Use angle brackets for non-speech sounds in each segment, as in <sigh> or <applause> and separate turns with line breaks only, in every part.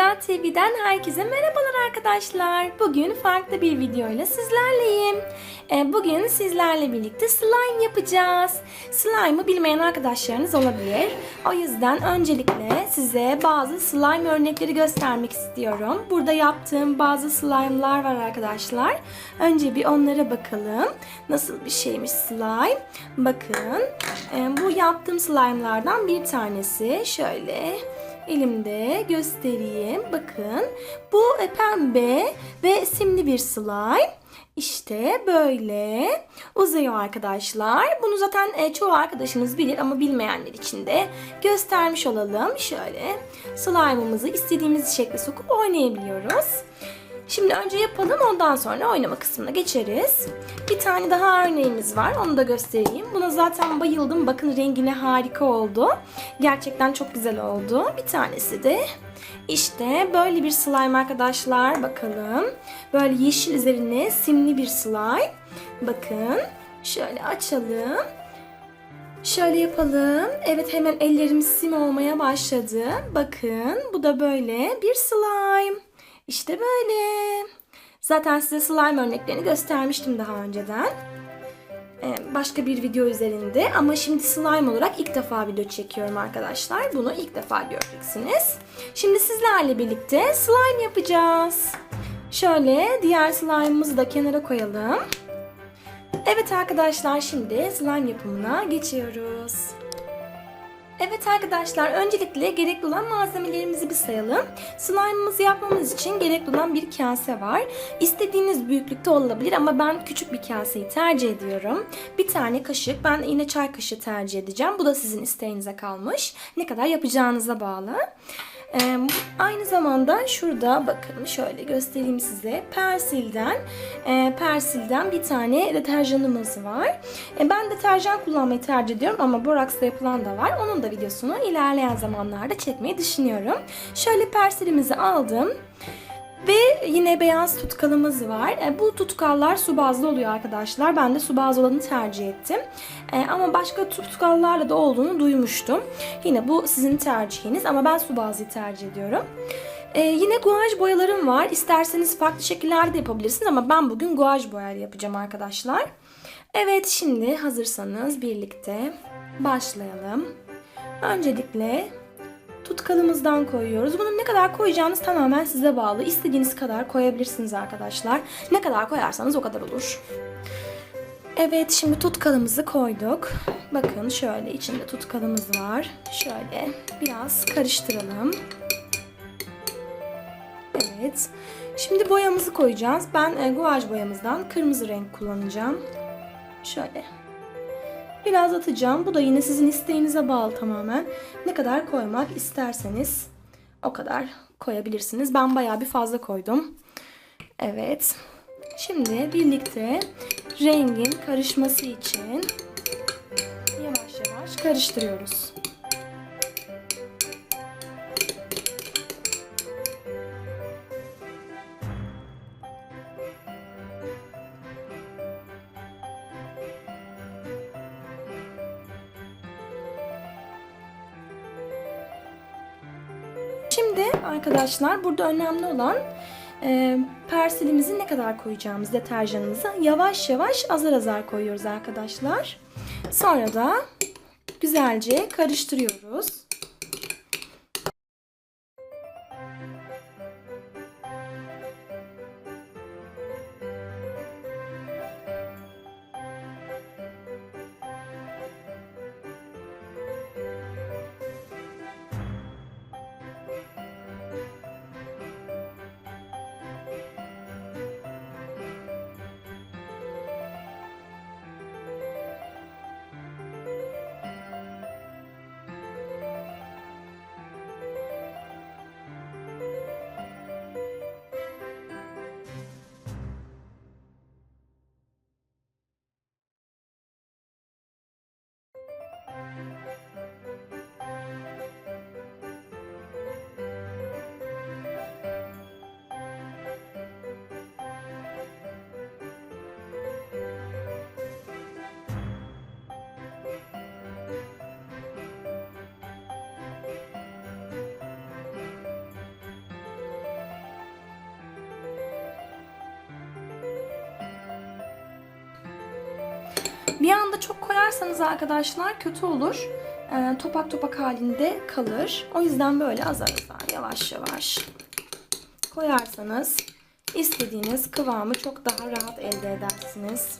Ela TV'den herkese merhabalar arkadaşlar. Bugün farklı bir videoyla sizlerleyim. Ee, Bugün sizlerle birlikte slime yapacağız. Slime'ı bilmeyen arkadaşlarınız olabilir. O yüzden öncelikle size bazı slime örnekleri göstermek istiyorum. Burada yaptığım bazı slime'lar var arkadaşlar. Önce bir onlara bakalım. Nasıl bir şeymiş slime? Bakın. e, Bu yaptığım slime'lardan bir tanesi. Şöyle elimde göstereyim. Bakın bu e, pembe ve simli bir slime. İşte böyle uzuyor arkadaşlar. Bunu zaten e, çoğu arkadaşınız bilir ama bilmeyenler için de göstermiş olalım. Şöyle slime'ımızı istediğimiz şekle sokup oynayabiliyoruz. Şimdi önce yapalım ondan sonra oynama kısmına geçeriz. Bir tane daha örneğimiz var onu da göstereyim. Buna zaten bayıldım. Bakın rengine harika oldu. Gerçekten çok güzel oldu. Bir tanesi de işte böyle bir slime arkadaşlar. Bakalım. Böyle yeşil üzerine simli bir slime. Bakın. Şöyle açalım. Şöyle yapalım. Evet hemen ellerimiz sim olmaya başladı. Bakın bu da böyle bir slime. İşte böyle. Zaten size slime örneklerini göstermiştim daha önceden. Ee, Başka bir video üzerinde ama şimdi slime olarak ilk defa video çekiyorum arkadaşlar. Bunu ilk defa göreceksiniz. Şimdi sizlerle birlikte slime yapacağız. Şöyle diğer slime'ımızı da kenara koyalım. Evet arkadaşlar şimdi slime yapımına geçiyoruz. Evet arkadaşlar öncelikle gerekli olan malzemelerimizi bir sayalım. Slime'ımızı yapmamız için gerekli olan bir kase var. İstediğiniz büyüklükte olabilir ama ben küçük bir kaseyi tercih ediyorum. Bir tane kaşık ben yine çay kaşığı tercih edeceğim. Bu da sizin isteğinize kalmış. Ne kadar yapacağınıza bağlı. Ee, aynı zamanda şurada bakın şöyle göstereyim size. Persil'den e, Persil'den bir tane deterjanımız var. E, ben deterjan kullanmayı tercih ediyorum ama boraksla yapılan da var. Onun da videosunu ilerleyen zamanlarda çekmeyi düşünüyorum. Şöyle Persil'imizi aldım. Ve yine beyaz tutkalımız var. E, bu tutkallar su bazlı oluyor arkadaşlar. Ben de su bazlı olanı tercih ettim. E, ama başka tutkallarla da olduğunu duymuştum. Yine bu sizin tercihiniz ama ben su bazlıyı tercih ediyorum. E, yine guaj boyalarım var. İsterseniz farklı şekillerde yapabilirsiniz ama ben bugün guaj boyalı yapacağım arkadaşlar. Evet şimdi hazırsanız birlikte başlayalım. Öncelikle tutkalımızdan koyuyoruz. Bunu ne kadar koyacağınız tamamen size bağlı. İstediğiniz kadar koyabilirsiniz arkadaşlar. Ne kadar koyarsanız o kadar olur. Evet şimdi tutkalımızı koyduk. Bakın şöyle içinde tutkalımız var. Şöyle biraz karıştıralım. Evet. Şimdi boyamızı koyacağız. Ben e, guaj boyamızdan kırmızı renk kullanacağım. Şöyle. Biraz atacağım. Bu da yine sizin isteğinize bağlı tamamen. Ne kadar koymak isterseniz o kadar koyabilirsiniz. Ben bayağı bir fazla koydum. Evet. Şimdi birlikte rengin karışması için yavaş yavaş karıştırıyoruz. Arkadaşlar burada önemli olan e, persilimizi ne kadar koyacağımız deterjanımızı yavaş yavaş azar azar koyuyoruz arkadaşlar. Sonra da güzelce karıştırıyoruz. Bir anda çok koyarsanız arkadaşlar kötü olur. Ee, topak topak halinde kalır. O yüzden böyle azar azar yavaş yavaş koyarsanız istediğiniz kıvamı çok daha rahat elde edersiniz.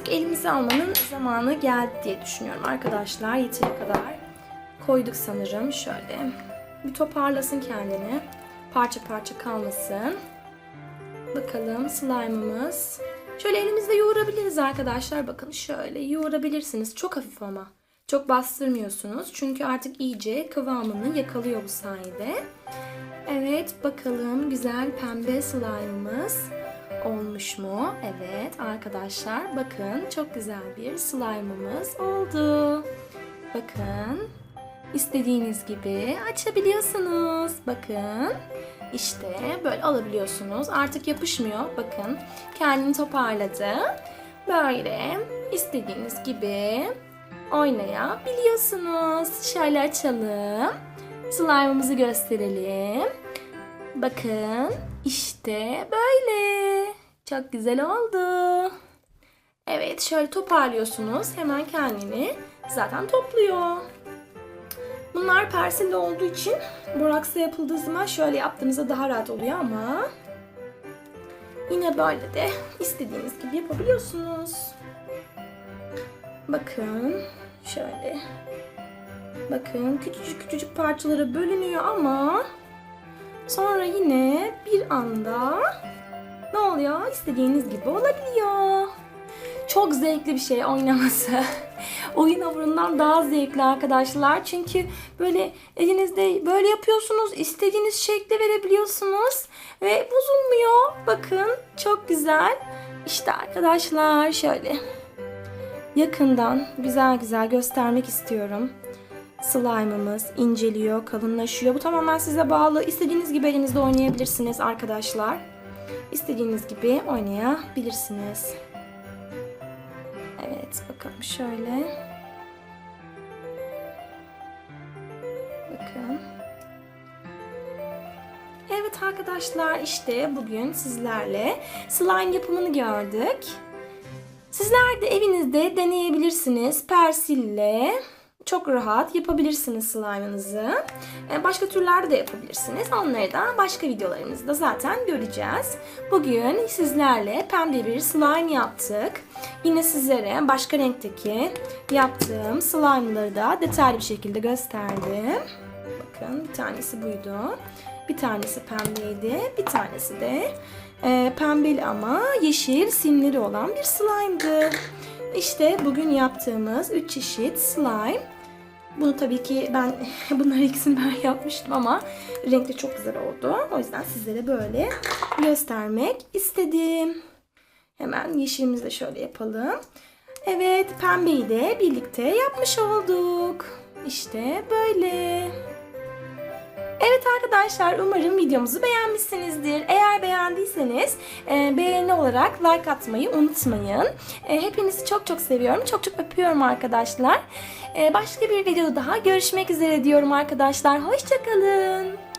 Artık elimize almanın zamanı geldi diye düşünüyorum arkadaşlar. Yeteri kadar koyduk sanırım. Şöyle bir toparlasın kendini. Parça parça kalmasın. Bakalım slime'ımız. Şöyle elimizde yoğurabiliriz arkadaşlar. Bakın şöyle yoğurabilirsiniz. Çok hafif ama. Çok bastırmıyorsunuz. Çünkü artık iyice kıvamını yakalıyor bu sayede. Evet bakalım güzel pembe slime'ımız olmuş mu? Evet arkadaşlar bakın çok güzel bir slime'ımız oldu. Bakın istediğiniz gibi açabiliyorsunuz. Bakın işte böyle alabiliyorsunuz. Artık yapışmıyor. Bakın kendini toparladı. Böyle istediğiniz gibi oynayabiliyorsunuz. Şöyle açalım. Slime'ımızı gösterelim. Bakın işte böyle. Çok güzel oldu. Evet şöyle toparlıyorsunuz. Hemen kendini zaten topluyor. Bunlar persilli olduğu için boraksla yapıldığı zaman şöyle yaptığınızda daha rahat oluyor ama yine böyle de istediğiniz gibi yapabiliyorsunuz. Bakın şöyle. Bakın küçücük küçücük parçalara bölünüyor ama sonra yine bir anda ne oluyor? İstediğiniz gibi olabiliyor. Çok zevkli bir şey oynaması. <laughs> Oyun hamurundan daha zevkli arkadaşlar. Çünkü böyle elinizde böyle yapıyorsunuz. istediğiniz şekle verebiliyorsunuz. Ve bozulmuyor. Bakın çok güzel. İşte arkadaşlar şöyle yakından güzel güzel göstermek istiyorum. Slime'ımız inceliyor, kalınlaşıyor. Bu tamamen size bağlı. İstediğiniz gibi elinizde oynayabilirsiniz arkadaşlar. İstediğiniz gibi oynayabilirsiniz. Evet bakalım şöyle. Bakın. Evet arkadaşlar işte bugün sizlerle slime yapımını gördük. Sizler de evinizde deneyebilirsiniz persille. Çok rahat yapabilirsiniz slime'ınızı. Ee, Başka türlerde de yapabilirsiniz. Onları da başka videolarımızda zaten göreceğiz. Bugün sizlerle pembe bir slime yaptık. Yine sizlere başka renkteki yaptığım slime'ları da detaylı bir şekilde gösterdim. Bakın bir tanesi buydu. Bir tanesi pembeydi. Bir tanesi de e, pembeli ama yeşil simleri olan bir slime'dı. İşte bugün yaptığımız 3 çeşit slime. Bunu tabii ki ben <laughs> bunları ikisini ben yapmıştım ama renkli çok güzel oldu. O yüzden sizlere böyle göstermek istedim. Hemen yeşilimizi de şöyle yapalım. Evet pembeyi de birlikte yapmış olduk. İşte böyle. Evet arkadaşlar umarım videomuzu beğenmişsinizdir. Eğer beğendiyseniz e, beğeni olarak like atmayı unutmayın. E, hepinizi çok çok seviyorum. Çok çok öpüyorum arkadaşlar. E, başka bir videoda daha görüşmek üzere diyorum arkadaşlar. Hoşçakalın.